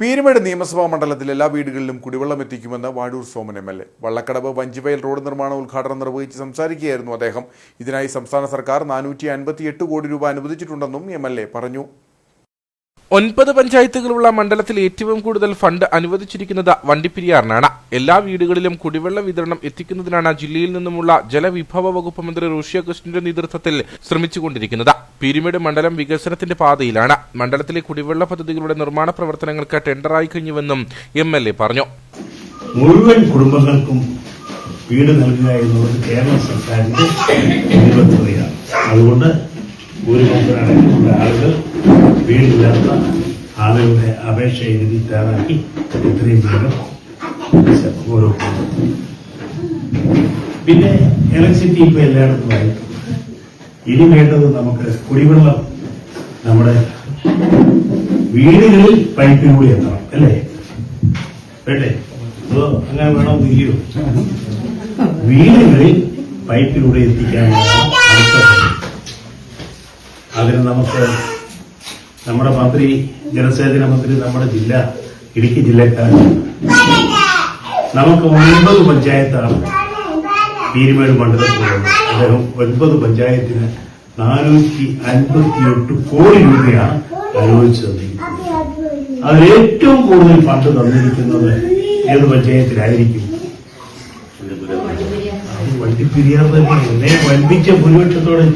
പീരുമേട് നിയമസഭാ മണ്ഡലത്തിൽ എല്ലാ വീടുകളിലും കുടിവെള്ളം എത്തിക്കുമെന്ന് Vazhoor Soman M L A. Vallakkadavu Vanchivayal road നിർമ്മാണ ഉദ്ഘാടനം നിർവഹിച്ച് സംസാരിക്കുകയായിരുന്നു അദ്ദേഹം. ഇതിനായി സംസ്ഥാന സർക്കാർ നാനൂറ്റി അൻപത്തിയെട്ട് കോടി രൂപ അനുവദിച്ചിട്ടുണ്ടെന്നും എം എൽ എ പറഞ്ഞു. ഒൻപത് പഞ്ചായത്തുകളുള്ള മണ്ഡലത്തിൽ ഏറ്റവും കൂടുതൽ ഫണ്ട് അനുവദിച്ചിരിക്കുന്നത് വണ്ടിപ്പെരിയാറിനാണ്. എല്ലാ വീടുകളിലും കുടിവെള്ള വിതരണം എത്തിക്കുന്നതിനാണ് ജില്ലയിൽ നിന്നുമുള്ള ജലവിഭവ വകുപ്പ് മന്ത്രി റോഷിയ കൃഷ്ണന്റെ നേതൃത്വത്തിൽ ശ്രമിച്ചുകൊണ്ടിരിക്കുന്നത്. പീരുമേട് മണ്ഡലം വികസനത്തിന്റെ പാതയിലാണ്. മണ്ഡലത്തിലെ കുടിവെള്ള പദ്ധതികളുടെ നിർമ്മാണ പ്രവർത്തനങ്ങൾക്ക് ടെൻഡറായി കഴിഞ്ഞുവെന്നും എം എൽ എ പറഞ്ഞു. മുഴുവൻ കുടുംബങ്ങൾക്കും വീട് നൽകുക എന്നുള്ളത് കേരള സർക്കാരിന്റെ നിബന്ധതയാണ് അതുകൊണ്ട് ഭൂരിപക്ഷമുള്ള ആളുകൾ വീടില്ലാത്ത ആളുകളുടെ അപേക്ഷ എഴുതി തയ്യാറാക്കി എത്രയും വേഗം ഓരോ പിന്നെ ഇലക്ട്രിസിറ്റി ഇപ്പൊ എല്ലായിടത്തും ആയി ഇനി വേണ്ടത് നമുക്ക് കുടിവെള്ളം നമ്മുടെ വീടുകളിൽ പൈപ്പിലൂടെ എത്തണം അല്ലേ? വേണ്ടേ? അതോ അങ്ങനെ വേണമെന്നില്ലയോ? വീടുകളിൽ പൈപ്പിലൂടെ പണി. അതിന് നമുക്ക് നമ്മുടെ മന്ത്രി ജലസേചന മന്ത്രി നമ്മുടെ ജില്ല ഇടുക്കി ജില്ലക്കാരൻ നമുക്ക് ഒൻപത് പഞ്ചായത്താണ് പീരുമേട് മണ്ഡലത്തിലുള്ളത് അദ്ദേഹം ഒൻപത് പഞ്ചായത്തിന് നാനൂറ്റി അൻപത്തിയെട്ട് കോടി രൂപയാണ് അനുവദിച്ചു തന്നിരിക്കുന്നത് അതിൽ കൂടുതൽ ഫണ്ട് തന്നിരിക്കുന്നത് ഏത് പഞ്ചായത്തിലായിരിക്കും? വണ്ടിപ്പിരിയാതെ എന്നെ വൻപിച്ച ഭൂരിപക്ഷത്തോടെ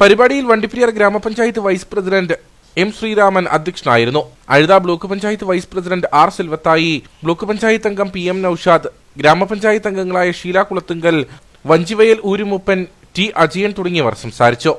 പരിപാടിയിൽ വണ്ടിപ്പെരിയാർ ഗ്രാമപഞ്ചായത്ത് വൈസ് പ്രസിഡന്റ് എം ശ്രീരാമൻ അധ്യക്ഷനായിരുന്നു. Azhutha block panchayat vice president R സെൽവത്തായി block panchayat അംഗം പി എം നൌഷാദ് ഗ്രാമപഞ്ചായത്ത് അംഗങ്ങളായ ഷീല കുളത്തുങ്കൽ വഞ്ചിവയൽ ഊരുമുപ്പൻ ടി അജയൻ തുടങ്ങിയവർ സംസാരിച്ചു.